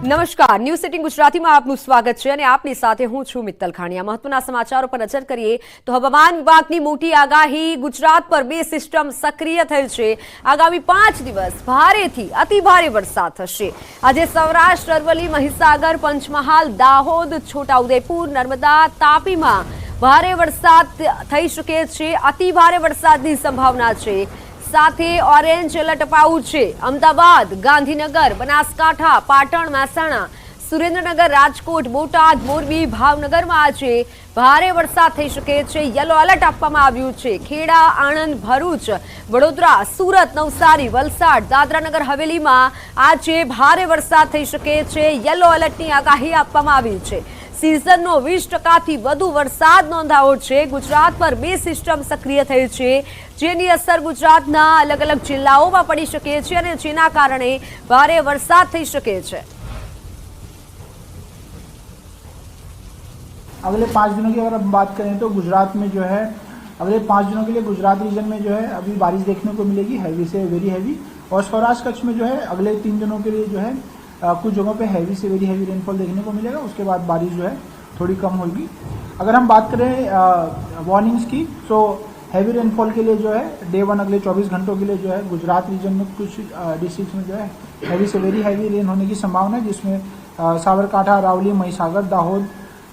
નમસ્કાર. News sitting ગુજરાતીમાં આપનું સ્વાગત છે અને આપની સાથે હું છું મિત્તલ ખાણીયા. મહત્વના સમાચારો પર નજર કરીએ તો હવામાન વિભાગની મોટી આગાહી ગુજરાત પર બે સિસ્ટમ સક્રિય થઈ છે. આગામી પાંચ દિવસ ભારેથી અતિભારે વરસાદ થશે. આજે સૌરાષ્ટ્ર, અરવલ્લી, મહીસાગર, પંચમહાલ, દાહોદ, છોટાઉદેપુર, નર્મદા, તાપીમાં ભારે વરસાદ થઈ શકે છે. અતિભારે વરસાદની સંભાવના છે. સાથે ઓરેન્જ એલર્ટ અપાયું છે. અમદાવાદ, ગાંધીનગર, બનાસકાંઠા, પાટણ, મહેસાણા, સુરેન્દ્રનગર, રાજકોટ, બોટાદ, મોરબી, ભાવનગરમાં આજે ભારે વરસાદ થઈ શકે છે. યલો એલર્ટ આપવામાં આવ્યું છે. ખેડા, આણંદ, ભરૂચ, વડોદરા, સુરત, નવસારી, વલસાડ, દાદરાનગર, હવેલીમાં આજે ભારે વરસાદ થઈ શકે છે. યલો એલર્ટની આગાહી આપવામાં આવી છે. સિઝનનો વીસ ટકાથી વધુ વરસાદ નોંધાયો છે ગુજરાત પર બે સિસ્ટમ સક્રિય થઈ છે જેની અસર ગુજરાતના અલગ અલગ જિલ્લાઓમાં પડી શકે છે અને જેના કારણે ભારે વરસાદ થઈ શકે છે अगले पाँच दिनों की अगर हम बात करें तो गुजरात में जो है अगले पाँच दिनों के लिए गुजरात रीजन में जो है अभी बारिश देखने को मिलेगी हैवी से वेरी हैवी और सौराष्ट्र कच्छ में जो है अगले तीन दिनों के लिए जो है अ, कुछ जगहों पे हैवी से वेरी हैवी रेनफॉल देखने को मिलेगा, उसके बाद बारिश जो है थोड़ी कम होगी। अगर हम बात करें वार्निंग्स की तो हैवी रेनफॉल के लिए जो है डे वन अगले 24 घंटों के लिए जो है, गुजरात रीजन में कुछ डिस्ट्रिक्ट में जो है हैवी से वेरी हैवी रेन होने की संभावना है, जिसमें साबरकांठा, रावली, महिसागर, दाहोद,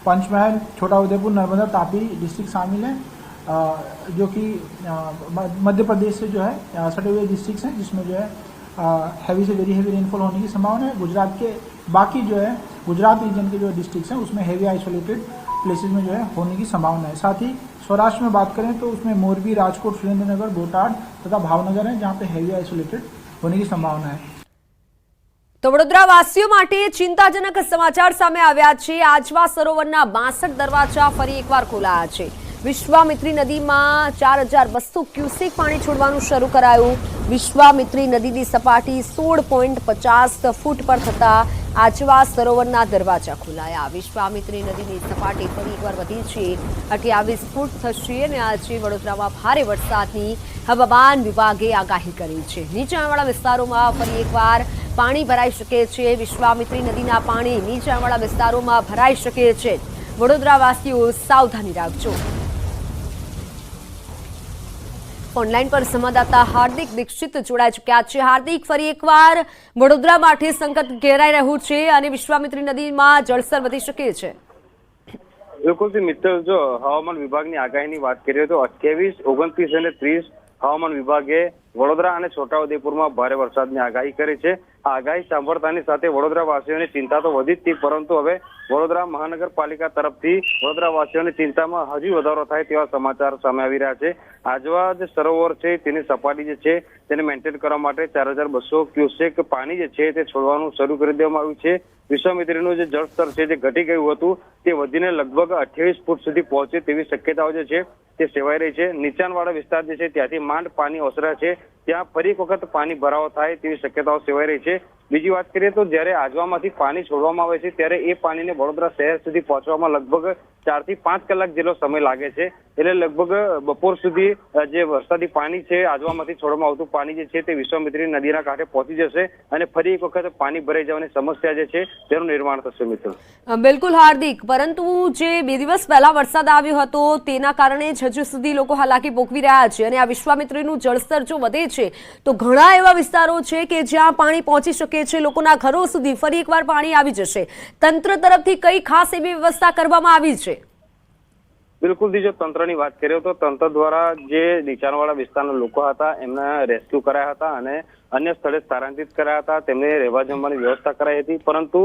पंचमहल, छोटा उदयपुर, नर्मदा, तापी डिस्ट्रिक्ट शामिल हैं। जो कि मध्य प्रदेश से जो है सटे हुए डिस्ट्रिक्ट हैं, जिसमें जो है हैवी से वेरी हैवी रेनफॉल होने की संभावना है गुजरात के बाकी जो है गुजरात रीजन के जो डिस्ट्रिक्ट हैं उसमें हैवी आइसोलेटेड प्लेसेस में जो है होने की संभावना है साथ ही सौराष्ट्र में बात करें तो उसमें मोरबी राजकोट सुरेंद्रनगर बोटाड तथा भावनगर है जहाँ पे हैवी आइसोलेटेड होने की संभावना है તો વડોદરાવાસીઓ માટે ચિંતાજનક સમાચાર સામે આવ્યા છે આજવા સરોવરના બાસઠ દરવાજા ફરી એકવાર ખોલાયા છે વિશ્વામિત્રી નદીમાં ચાર હજાર બસો ક્યુસેક પાણી છોડવાનું શરૂ કરાયું. વિશ્વામિત્રી નદીની સપાટી સોળ પોઈન્ટ પચાસ ફૂટ પર થતા આજવા સરોવરના દરવાજા ખોલાયા. વિશ્વામિત્રી નદીની સપાટી ફરી એકવાર વધી છે. અઠ્યાવીસ ફૂટ થશે અને આજે વડોદરામાં ભારે વરસાદની હવામાન વિભાગે આગાહી કરી છે. નીચાણવાળા વિસ્તારોમાં ફરી એકવાર પાણી ભરાઈ શકે છે. વિશ્વામિત્રી નદીના પાણી નીચાણવાળા વિસ્તારોમાં ભરાઈ શકે છે. વડોદરાવાસીઓ સાવધાની રાખજો. ઓનલાઈન પર સંવાદદાતા હાર્દિક દીક્ષિત જોડાઈ ચૂક્યા છે. હાર્દિક, ફરી એકવાર વડોદરા માટે સંકટ ઘેરાઈ રહ્યું છે અને વિશ્વામિત્રી નદીમાં જળસ્તર વધી શકે છે. બિલકુલ મિત્ર, જો હવામાન વિભાગની આગાહીની વાત કરીએ તો અઠ્યાવીસ, ઓગણત્રીસ અને ત્રીસ હવામાન વિભાગે વડોદરા અને છોટાઉદેપુરમાં ભારે વરસાદની આગાહી કરી છે. આ આગાહી સાંભળતાની સાથે વડોદરાવાસીઓની ચિંતા તો વધી જ હતી, પરંતુ હવે વડોદરા મહાનગરપાલિકા તરફથી વડોદરાવાસીઓની ચિંતામાં હજી વધારો થાય તેવા સમાચાર સામે આવી રહ્યા છે. આજવા જે સરોવર છે, તેની સપાટી જે છે, તેને મેન્ટેન કરવા માટે ચાર હજાર બસો ક્યુસેક પાણી જે છે, તે છોડવાનું શરૂ કરી દેવામાં આવ્યું છે. વિશ્વામિત્રીનું જે જળસ્તર છે, જે ઘટી ગયું હતું, તે વધીને લગભગ અઠ્યાવીસ ફૂટ સુધી પહોંચે તેવી શક્યતાઓ જે છે તે સેવાઈ રહી છે. નીચાણવાળા વિસ્તાર જે છે, ત્યાંથી માંડ પાણી ઓસરા છે. ત્યાં ફરી વખત પાણી ભરાવો થાય તેવી શક્યતાઓ સેવાઈ રહી છે. બીજી વાત કરીએ તો જ્યારે આજવામાંથી પાણી છોડવામાં આવે છે, ત્યારે એ પાણીને વડોદરા શહેર સુધી પહોંચવામાં લગભગ ચારથી પાંચ કલાક જેટલો સમય લાગે છે. એટલે લગભગ બપોર સુધી જે વરસાદી પાણી છે, આજવામાંથી છોડવામાં આવતું પાણી જે છે તે વિશ્વામિત્રી નદીના કાંઠે પહોંચી જશે અને ફરી એક વખત પાણી ભરાઈ જવાની સમસ્યા જે છે તેનું નિર્માણ થશે મિત્રો. બિલકુલ હાર્દિક. પરંતુ જે બે દિવસ પહેલા વરસાદ આવ્યો હતો, તેના કારણે જ હજુ સુધી લોકો હાલાકી ભોગવી રહ્યા છે અને આ વિશ્વામિત્રીનું જળસ્તર જો વધે છે, તો ઘણા એવા વિસ્તારો છે કે જ્યાં પાણી પહોંચી શકે છે. લોકોના ઘરો સુધી ફરી એકવાર પાણી આવી જશે. તંત્ર તરફથી કઈ ખાસ એવી વ્યવસ્થા કરવામાં આવી છે? બિલકુલ જો તંત્રની વાત કરીએ તો તંત્ર દ્વારા જે નીચાણવાળા વિસ્તારના લોકો હતા એમને રેસ્ક્યુ કરાયા હતા અને અન્ય સ્થળે સ્થળાંતરિત કર્યા હતા. તેમને રહેવા જમવાની વ્યવસ્થા કરાઈ હતી. પરંતુ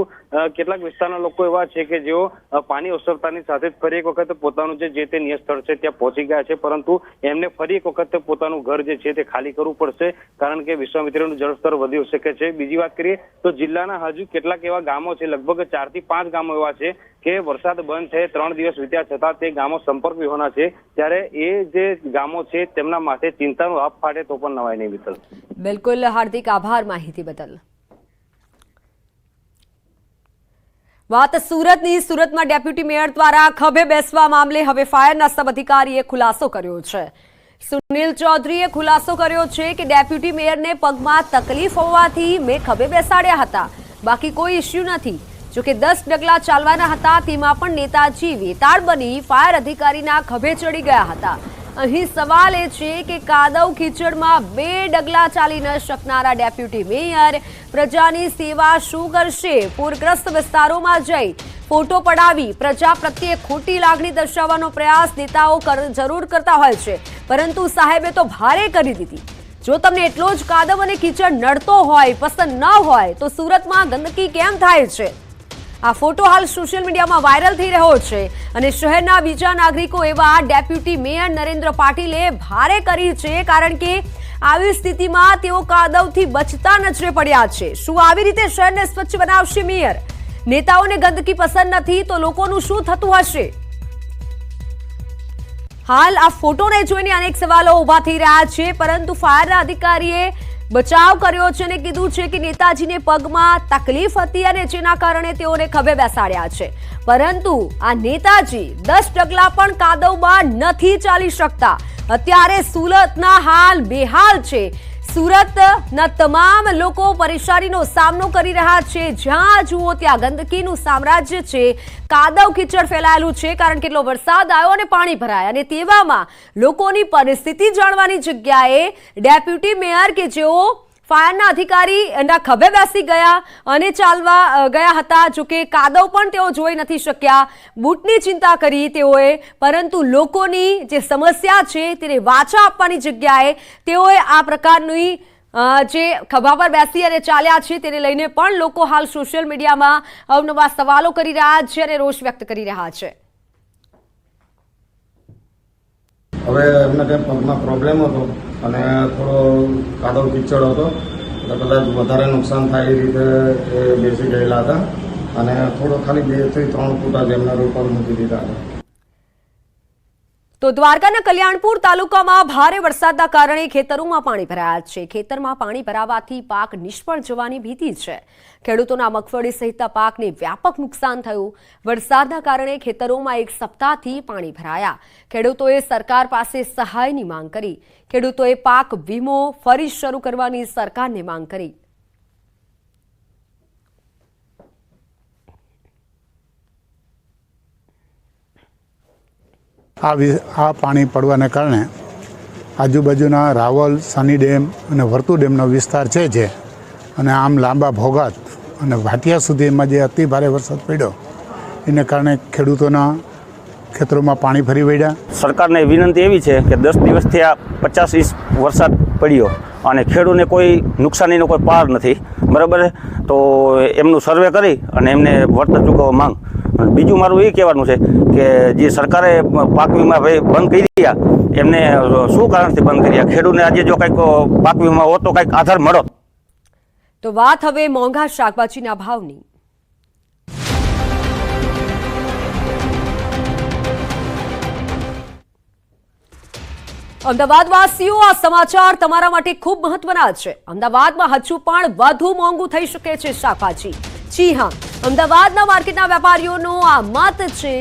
કેટલાક વિસ્તારના લોકો એવા છે કે જેઓ પાણી ઓસરતાની સાથે જ ફરી એક વખત પોતાનું જે જે તે નિયત સ્થળ છે ત્યાં પહોંચી ગયા છે. પરંતુ એમને ફરી એક વખત પોતાનું ઘર જે છે તે ખાલી કરવું પડશે. કારણ કે વિશ્વામિત્રીનું જળસ્તર વધી શકે છે. બીજી વાત કરીએ તો જિલ્લાના હજુ કેટલાક એવા ગામો છે, લગભગ ચારથી પાંચ ગામો એવા છે કે વરસાદ બંધ થયે, ત્રણ દિવસ વીત્યા છતાં તે ગામો સંપર્ક વિહોણા છે. ત્યારે એ જે ગામો છે તેમના માટે ચિંતાનો આપ ફાટે તો પણ નવાય નહીં મિત્ર બિલકુલ. હાર્દિક આભાર માહિતી બદલ. વાત સુરતની, સુરતમાં ડેપ્યુટી મેયર દ્વારા ખભે બેસવા મામલે હવે ફાયરના સબ અધિકારીએ ખુલાસો કર્યો છે. સુનિલ ચૌધરીએ ખુલાસો કર્યો છે કે ડેપ્યુટી મેયરને પગમાં તકલીફ હોવાથી મેં ખભે બેસાડ્યા હતા. બાકી કોઈ ઇસ્યુ નથી. જોકે દસ ડગલા ચાલવાના હતા, તેમાં પણ નેતાજી વેતાળ બની ફાયર અધિકારીના ખભે ચડી ગયા હતા. અહીં સવાલ એ છે કે કાદવ ખીચડમાં બે ડગલા ચાલી ન શકનારા ડેપ્યુટી મેયર પ્રજાની સેવા શું કરશે? પૂરગ્રસ્ત વિસ્તારોમાં જઈ ફોટો પડાવી પ્રજા પ્રત્યે ખોટી લાગણી દર્શાવવાનો પ્રયાસ નેતાઓ જરૂર કરતા હોય છે. પરંતુ સાહેબે તો ભારે કરી દીધી. જો તમને એટલો જ કાદવ અને કીચડ નડતો હોય, પસંદ ન હોય, તો સુરતમાં ગંદકી કેમ થાય છે? આ ફોટો હાલ સોશિયલ મીડિયામાં વાયરલ થઈ રહ્યો છે અને શહેરના બીજા નાગરિકો એવા ડેપ્યુટી મેયર નરેન્દ્ર પાટીલે ભારે કરી છે, કારણ કે આવી સ્થિતિમાં તેઓ કાદવથી બચતા નજરે પડ્યા છે. શું આવી રીતે શહેરને સ્વચ્છ બનાવશે મેયર? નેતાઓને ગંદકી પસંદ નથી, તો લોકોનું શું થતું હશે? હાલ આ ફોટોને જોઈને અનેક સવાલો ઊભા થઈ રહ્યા છે, પરંતુ ફાયરના અધિકારીએ બચાવ કર્યો છે અને કીધું છે કે નેતાજીને પગમાં તકલીફ હતી અને જેના કારણે તેઓને ખભે બેસાડ્યા છે. પરંતુ આ નેતાજી દસ ડગલા પણ કાદવમાં નથી ચાલી શકતા. અત્યારે સુરતના હાલ બેહાલ છે. સુરતના તમામ લોકો પરેશાનીનો સામનો કરી રહ્યા છે. જ્યાં જુઓ ત્યાં ગંદકીનું સામ્રાજ્ય છે. કાદવ કીચડ ફેલાયેલું છે કારણ કે એટલો વરસાદ આવ્યો અને પાણી ભરાય. અને તેવામાં લોકોની પરિસ્થિતિ જાણવાની જગ્યાએ ડેપ્યુટી મેયર કે જેઓ ફાયરના અધિકારી એના ખભે બેસી ગયા અને ચાલવા ગયા હતા. જોકે કાદવ પણ તેઓ જોઈ નથી શક્યા. બૂટની ચિંતા કરી તેઓએ, પરંતુ લોકોની જે સમસ્યા છે તેને વાચા આપવાની જગ્યાએ તેઓએ આ પ્રકારની જે ખભા પર બેસી અને ચાલ્યા છે તેને લઈને પણ લોકો હાલ સોશિયલ મીડિયામાં અવનવા સવાલો કરી રહ્યા છે અને રોષ વ્યક્ત કરી રહ્યા છે. હવે એમને કંઈ પગમાં પ્રોબ્લેમ હતો અને થોડો કાદવ કિચડ હતો. એટલે કદાચ વધારે નુકસાન થાય એ રીતે એ બેસી ગયેલા હતા. અને થોડો ખાલી બેથી ત્રણ ફૂટ જ એમના રોડ મૂકી દીધા હતા. તો દ્વારકાના કલ્યાણપુર તાલુકામાં ભારે વરસાદના કારણે ખેતરોમાં પાણી ભરાયા છે. ખેતરમાં પાણી ભરાવાથી પાક નિષ્ફળ જવાની ભીતિ છે. ખેડૂતોના મગફળી સહિતના પાકને વ્યાપક નુકસાન થયું. વરસાદના કારણે ખેતરોમાં એક સપ્તાહથી પાણી ભરાયા. ખેડૂતોએ સરકાર પાસે સહાયની માંગ કરી. ખેડૂતોએ પાક વીમો ફરી શરૂ કરવાની સરકારને માંગ કરી. આ વિ- આ પાણી પડવાને કારણે આજુબાજુના રાવલ, સાની ડેમ અને વર્તુ ડેમનો વિસ્તાર છે જે. અને આમ લાંબા ભોગાત અને ભાટિયા સુધીમાં જે અતિ ભારે વરસાદ પડ્યો, એને કારણે ખેડૂતોના ખેતરોમાં પાણી ફરી વળ્યા. સરકારને વિનંતી એવી છે કે દસ દિવસથી આ પચાસ ઇંચ વરસાદ પડ્યો અને ખેડૂને કોઈ નુકસાનીનો કોઈ પાર નથી. બરાબર? તો એમનું સર્વે કરી અને એમને વળતર ચૂકવવા માંગ. બીજું મારું એ કહેવાનું છે કે જે સરકારે પાક વીમા બંધ કરી દીધા એમને શું કારણથી બંધ કર્યા ખેડૂતને આજે જો કંઈક પાક વીમા હોત તો કંઈક આધાર મળો તો વાત હવે મોંઘા શાકભાજીના ભાવની. અમદાવાદવાસીઓ આ સમાચાર તમારા માટે ખૂબ મહત્વના છે. અમદાવાદમાં હજુ પણ વધુ મોંઘું થઈ શકે છે શાકભાજી. જી હા. અમદાવાદના માર્કેટના વેપારીઓનો આ મત છે.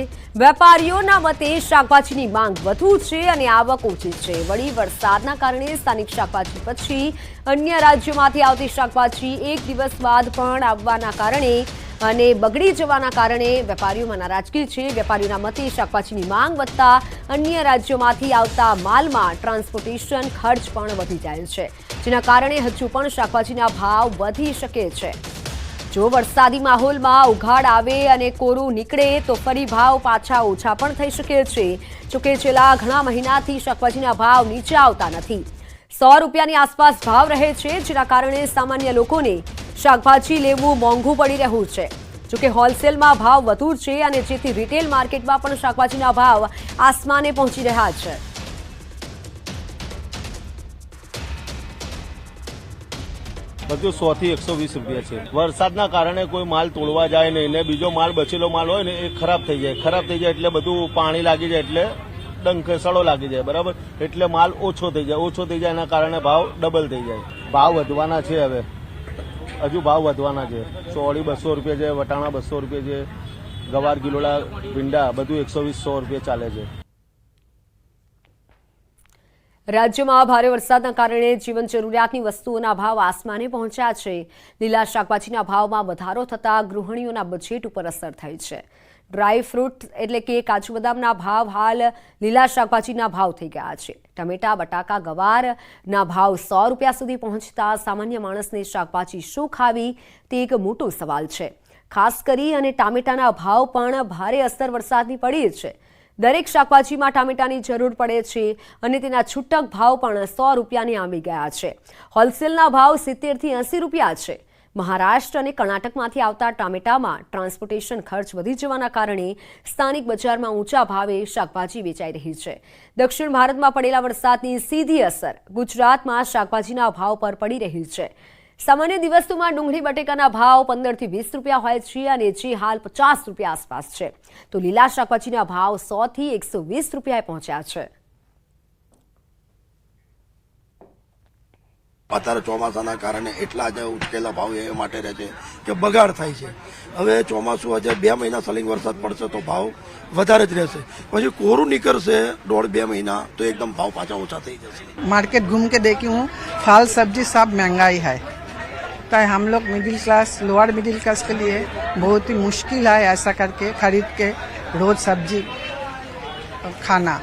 વેપારીઓના મતે શાકભાજીની માંગ વધુ છે અને આવક ઓછી છે. વળી વરસાદના કારણે સ્થાનિક શાકભાજી પછી અન્ય રાજ્યોમાંથી આવતી શાકભાજી એક દિવસ બાદ પણ આવવાના કારણે અને બગડી જવાના કારણે વેપારીઓમાં નારાજગી છે. વેપારીઓના મતે શાકભાજીની માંગ વધતા અન્ય રાજ્યોમાંથી આવતા માલમાં ટ્રાન્સપોર્ટેશન ખર્ચ પણ વધી જાય છે, જેના કારણે હજુ પણ શાકભાજીના ભાવ વધી શકે છે. જો વરસાદી માહોલમાં ઉઘાડ આવે અને કોરું નીકળે તો ફરી ભાવ પાછા ઓછા પણ થઈ શકે છે. જોકે છેલ્લા ઘણા મહિનાથી શાકભાજીના ભાવ નીચે આવતા નથી. સો રૂપિયાની આસપાસ ભાવ રહે છે, જેના કારણે સામાન્ય લોકોને શાકભાજી લેવું મોંઘું પડી રહ્યું છે. જોકે હોલસેલમાં ભાવ વધુ છે અને જેથી રિટેલ માર્કેટમાં પણ શાકભાજીના ભાવ આસમાને પહોંચી રહ્યા છે. બધું સો થી એકસો વીસ રૂપિયા છે. વરસાદના કારણે કોઈ માલ તોડવા જાય નહીં ને બીજો માલ બચેલો માલ હોય ને એ ખરાબ થઈ જાય. ખરાબ થઈ જાય એટલે બધું પાણી લાગી જાય એટલે ડંકસડો લાગી જાય, બરાબર? એટલે માલ ઓછો થઈ જાય. ઓછો થઈ જાય એના કારણે ભાવ ડબલ થઈ જાય. ભાવ વધવાના છે હવે. હજુ ભાવ વધવાના છે. ચોળી બસો રૂપિયા છે, વટાણા બસો રૂપિયા છે, ગવાર ગિલોડા ભીંડા બધું એકસો વીસ, સો રૂપિયા ચાલે છે. રાજ્યમાં ભારે વરસાદના કારણે જીવન જરૂરિયાતની વસ્તુઓના ભાવ આસમાને પહોંચ્યા છે. લીલા શાકભાજીના ભાવમાં વધારો થતાં ગૃહિણીઓના બજેટ ઉપર અસર થઈ છે. ડ્રાય ફ્રૂટ એટલે કે કાજુ બદામના ભાવ હાલ લીલા શાકભાજીના ભાવ થઈ ગયા છે. ટમેટા, બટાકા ગવારના ભાવ સો રૂપિયા સુધી પહોંચતા સામાન્ય માણસને શાકભાજી શું ખાવી તે એક મોટો સવાલ છે. ખાસ કરી અને ટામેટાના ભાવ પણ ભારે અસર વરસાદની પડી છે. દરેક શાકભાજીમાં ટામેટાની જરૂર પડે છે અને તેના છૂટક ભાવ પણ સો રૂપિયાની આંબી ગયા છે. હોલસેલના ભાવ સિત્તેરથી એંસી રૂપિયા છે. મહારાષ્ટ્ર અને કર્ણાટકમાંથી આવતા ટામેટામાં ટ્રાન્સપોર્ટેશન ખર્ચ વધી જવાના કારણે સ્થાનિક બજારમાં ઊંચા ભાવે શાકભાજી વેચાઈ રહી છે. દક્ષિણ ભારતમાં પડેલા વરસાદની સીધી અસર ગુજરાતમાં શાકભાજીના ભાવ પર પડી રહી છે. સામાન્ય દિવસોમાં ડુંગળી બટેકાના ભાવ પંદરથી વીસ રૂપિયા હોય છે અને જે હાલ પચાસ રૂપિયા આસપાસ છે. તો લીલા શાકભાજીના ભાવ સોથી એકસો વીસ રૂપિયાએ પહોંચ્યા છે. અત્યારે ચોમાસાના કારણે એટલા જ ઉચકેલા ભાવ એ માટે રહે છે કે બગાડ થાય છે. હવે ચોમાસું હજાર બે મહિના સલિંગ વરસાદ પડશે તો ભાવ વધારે જ રહેશે. પછી કોરું નીકળશે દોઢ બે મહિના તો એકદમ ભાવ પાછા ઓછા થઈ જશે. માર્કેટ ઘૂમ કે દેખી હું ફાલ સબ્જી સબ મહેંગાઈ હૈ. महंगाई है तो हम लोग middle class lower middle class के लिए बहुत ही मुश्किल है ऐसा करके खरीद के रोज सब्जी खाना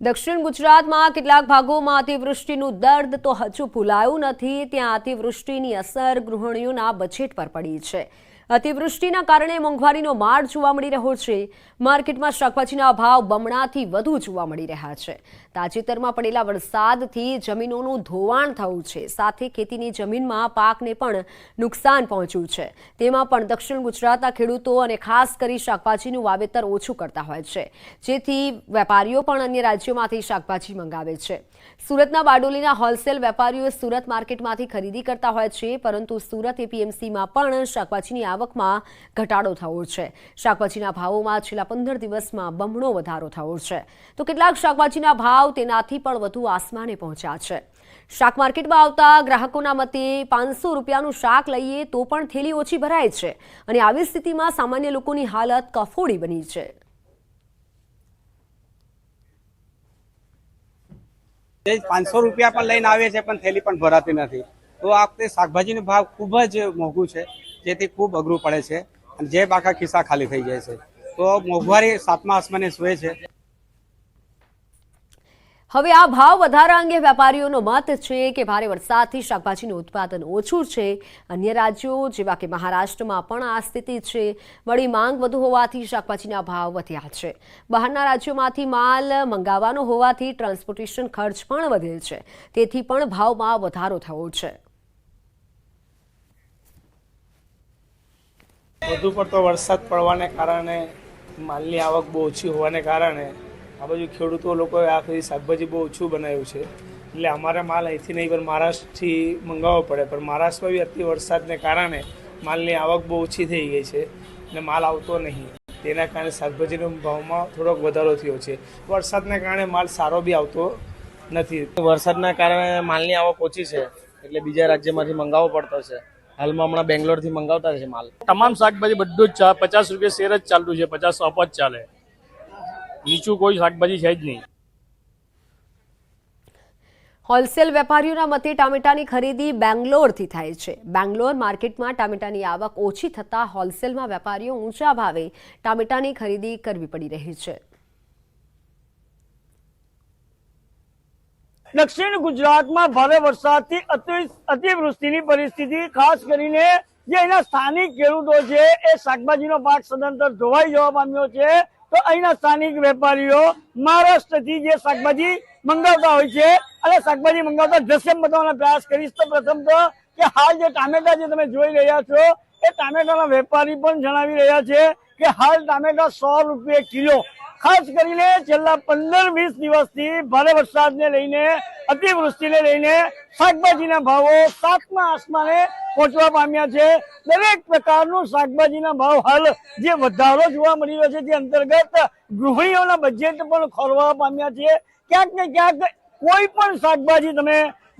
દક્ષિણ ગુજરાતમાં કેટલાક ભાગોમાં અતિવૃષ્ટિનું દર્દ તો હજુ ભૂલાયું નથી ત્યાં અતિવૃષ્ટિની અસર ગૃહિણીઓના બજેટ પર પડી છે અતિવૃષ્ટિના કારણે મોંઘવારીનો માર જોવા મળી રહ્યો છે. માર્કેટમાં શાકભાજીના ભાવ બમણાથી વધુ જોવા મળી રહ્યા છે. તાજેતરમાં પડેલા વરસાદથી જમીનોનું ધોવાણ થયું છે. સાથે ખેતીની જમીનમાં પાકને પણ નુકસાન પહોંચ્યું છે. તેમાં પણ દક્ષિણ ગુજરાતના ખેડૂતો અને ખાસ કરી શાકભાજીનું વાવેતર ઓછું કરતા હોય છે. જેથી વેપારીઓ પણ અન્ય રાજ્યોમાંથી શાકભાજી મંગાવે છે. સુરતના બારડોલીના હોલસેલ વેપારીઓ સુરત માર્કેટમાંથી ખરીદી કરતા હોય છે, પરંતુ સુરત એપીએમસીમાં પણ શાકભાજીની આવકમાં ઘટાડો થયો છે. શાકભાજીના ભાવોમાં છેલ્લા પંદર દિવસમાં બમણો વધારો થયો છે. તો કેટલાક શાકભાજીના ભાવ તેનાથી પણ વધુ આસમાને પહોંચ્યા છે. શાક માર્કેટમાં આવતા ગ્રાહકોના મતે પાંચસો રૂપિયાનું શાક લઈએ તો પણ થેલી ઓછી ભરાય છે અને આવી સ્થિતિમાં સામાન્ય લોકોની હાલત કફોડી બની છે. પાંચસો રૂપિયા પણ લઈને આવીએ છીએ, પણ થેલી પણ ભરાતી નથી. તો આ વખતે શાકભાજીનો ભાવ ખૂબ જ મોંઘું છે. જેથી ખૂબ અઘરું પડે છે જે બાકા ખિસ્સા ખાલી થઈ જાય છે. તો મોંઘવારી સાતમા આસમાને સુએ છે. હવે આ ભાવ વધારા અંગે વેપારીઓનો મત છે કે ભારે વરસાદથી શાકભાજીનું ઉત્પાદન ઓછું છે. અન્ય રાજ્યો જેવા કે મહારાષ્ટ્રમાં પણ આ સ્થિતિ છે. વળી માંગ વધુ હોવાથી શાકભાજીના ભાવ વધ્યા છે. બહારના રાજ્યોમાંથી માલ મંગાવવાનો હોવાથી ટ્રાન્સપોર્ટેશન ખર્ચ પણ વધે છે. તેથી પણ ભાવમાં વધારો થયો છે. વધુ પડતો વરસાદ પડવાને કારણે માલની આવક બહુ ઓછી હોવાને કારણે આ બાજુ ખેડૂતો લોકોએ આ ફરી શાકભાજી બહુ ઓછું બનાવ્યું છે. એટલે અમારે માલ અહીંથી નહીં, પણ મહારાષ્ટ્રથી મંગાવવો પડે. પણ મહારાષ્ટ્રમાં બી અતિ વરસાદને કારણે માલની આવક બહુ ઓછી થઈ ગઈ છે અને માલ આવતો નહીં. તેના કારણે શાકભાજીનો ભાવમાં થોડોક વધારો થયો છે. વરસાદને કારણે માલ સારો બી આવતો નથી. વરસાદના કારણે માલની આવક ઓછી છે, એટલે બીજા રાજ્યમાંથી મંગાવવો પડતો છે. હાલમાં હમણાં બેંગ્લોરથી મંગાવતા છે માલ. તમામ શાકભાજી બધું જ પચાસ રૂપિયા શેર જ ચાલતું છે, પચાસ અપ જ ચાલે. નીચું કોઈ શાકભાજી છે જ નહીં. હોલસેલ વેપારીઓના મતે ટામેટાની ખરીદી બેંગ્લોરથી થાય છે. બેંગ્લોર માર્કેટમાં ટામેટાની આવક ઓછી થતાં હોલસેલમાં વેપારીઓ ઊંચા ભાવે ટામેટાની ખરીદી કરવી પડી રહી છે. દક્ષિણ ગુજરાતમાં ભારે વરસાદથી અતિવૃષ્ટિની પરિસ્થિતિ, ખાસ કરીને જે અહીંના સ્થાનિક ખેડૂતો છે, એ શાકભાજીનો પાક સદંતર ધોવાઈ જવા પામ્યો છે. તો અહીંના સ્થાનિક વેપારીઓ મહારાષ્ટ્રથી જે શાકભાજી મંગાવતા હોય છે, અને શાકભાજી મંગાવતા દ્રશ્ય બતાવવાનો પ્રયાસ કરીશ. તો પ્રથમ તો કે હાલ જે ટામેટા જે તમે જોઈ રહ્યા છો, એ ટામેટાના વેપારી પણ જણાવી રહ્યા છે કે હાલ ટામેટા સો રૂપિયા કિલો ખાસ કરીને છેલ્લા પંદર વીસ દિવસથી ભારે વરસાદને લઈને, અતિવૃષ્ટિને લઈને શાકભાજીના ભાવો સાતમા આસમાને પહોંચવા પામ્યા છે. દરેક પ્રકારનું શાકભાજીના ભાવ હાલ જે વધારો જોવા મળી રહ્યો છે તે અંતર્ગત ગૃહિણીઓના બજેટ પણ ખોરવા પામ્યા છે. ક્યાંક ને ક્યાંક કોઈ પણ શાકભાજી તમે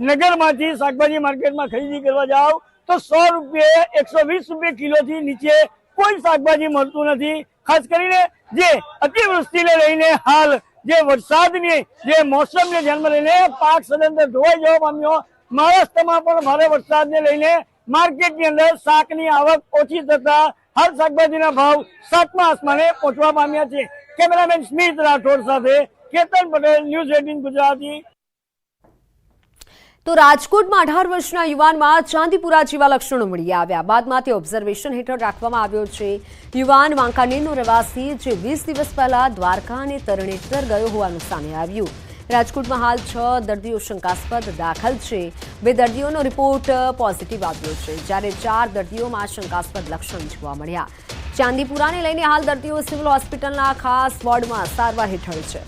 નગરમાંથી શાકભાજી માર્કેટમાં ખરીદી કરવા જાઓ, તો સો રૂપિયા, એકસો વીસ રૂપિયા કિલોથી નીચે કોઈ શાકભાજી મળતું નથી. ખાસ કરીને જે અતિવૃષ્ટિને લઈને હાલ જે વરસાદની, જે મોસમને ધ્યાનમાં લઈને પાક સદંતર ધોવાઈ જવા પામ્યો. મહારાષ્ટ્રમાં પણ ભારે વરસાદને લઈને માર્કેટની અંદર શાકની આવક ઓછી થતા હર શાકભાજીના ભાવ સાતમા આસમાને પહોંચવા પામ્યા છે. કેમેરામેન સ્મિત રાઠોડ સાથે કેતન પટેલ, ન્યૂઝ એટીન ગુજરાતી. તો રાજકોટમાં અઢાર વર્ષના યુવાનમાં ચાંદીપુરા જેવા લક્ષણો મળી આવ્યા. બાદમાં તે ઓબ્ઝર્વેશન હેઠળ રાખવામાં આવ્યો છે. યુવાન વાંકાનેરનો રહેવાસી જે વીસ દિવસ પહેલા દ્વારકા અને તરણેતર ગયો હોવાનું સામે આવ્યું. રાજકોટમાં હાલ છ દર્દીઓ શંકાસ્પદ દાખલ છે. બે દર્દીઓનો રિપોર્ટ પોઝિટિવ આવ્યો છે. જ્યારે ચાર દર્દીઓમાં શંકાસ્પદ લક્ષણ જોવા મળ્યા. ચાંદીપુરાને લઈને હાલ દર્દીઓ સિવિલ હોસ્પિટલના ખાસ વોર્ડમાં સારવાર હેઠળ છે.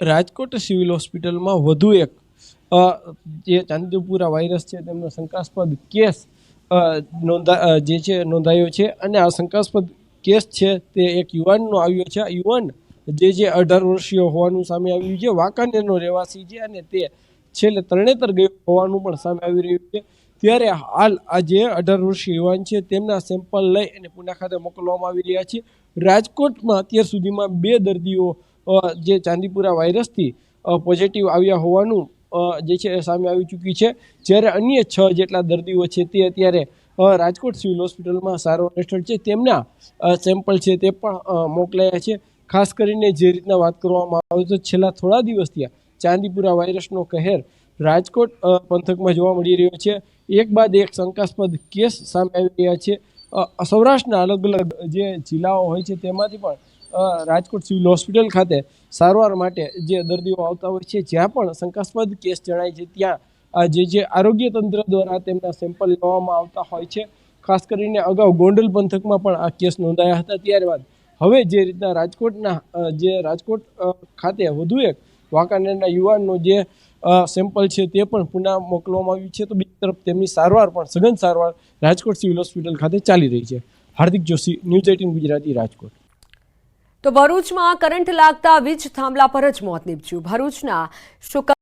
રાજકોટ સિવિલ હોસ્પિટલમાં વધુ એક જે ચાંદીપુરા વાયરસ છે, તેમનો શંકાસ્પદ કેસ નોંધા જે છે નોંધાયો છે. અને આ શંકાસ્પદ કેસ છે તે એક યુવાનનો આવ્યો છે. આ યુવાન જે જે અઢાર વર્ષીય હોવાનું સામે આવ્યું છે. વાંકાનેરનો રહેવાસી છે અને તે છેલ્લે તરણેતર ગયો હોવાનું પણ સામે આવી રહ્યું છે. ત્યારે હાલ આ જે અઢાર વર્ષીય યુવાન છે તેમના સેમ્પલ લઈ અને પુના ખાતે મોકલવામાં આવી રહ્યા છે. રાજકોટમાં અત્યાર સુધીમાં બે દર્દીઓ જે ચાંદીપુરા વાયરસથી પોઝિટિવ આવ્યા હોવાનું જે છે સામે આવી ચૂક્યું છે. જ્યારે અન્ય છ જેટલા દર્દીઓ છે તે અત્યારે રાજકોટ સિવિલ હોસ્પિટલમાં સારવાર હેઠળ છે. તેમના સેમ્પલ છે તે પણ મોકલાયા છે. ખાસ કરીને જે રીતના વાત કરવામાં આવે તો છેલ્લા થોડા દિવસથી ચાંદીપુરા વાયરસનો કહેર રાજકોટ પંથકમાં જોવા મળી રહ્યો છે. એક બાદ એક શંકાસ્પદ કેસ સામે આવી રહ્યા છે. સૌરાષ્ટ્રના અલગ અલગ જે જિલ્લાઓ હોય છે તેમાંથી પણ રાજકોટ સિવિલ હોસ્પિટલ ખાતે સારવાર માટે જે દર્દીઓ આવતા હોય છે, જ્યાં પણ શંકાસ્પદ કેસ જણાય છે, ત્યાં જે જે આરોગ્ય તંત્ર દ્વારા તેમના સેમ્પલ લેવામાં આવતા હોય છે. ખાસ કરીને અગાઉ ગોંડલ પંથકમાં પણ આ કેસ નોંધાયા હતા. ત્યારબાદ હવે જે રીતના રાજકોટના જે રાજકોટ ખાતે વધુ એક વાંકાનેરના યુવાનનો જે સેમ્પલ છે, તે પણ પુના મોકલવામાં આવ્યું છે. તો બીજી તરફ તેમની સારવાર પણ, સઘન સારવાર રાજકોટ સિવિલ હોસ્પિટલ ખાતે ચાલી રહી છે. Hardik Joshi, news eighteen Gujarati Rajkot. તો ભરૂચમાં કરંટ લાગતા વીજ થાંભલા પર જ મોત નીપજ્યું. ભરૂચના શુક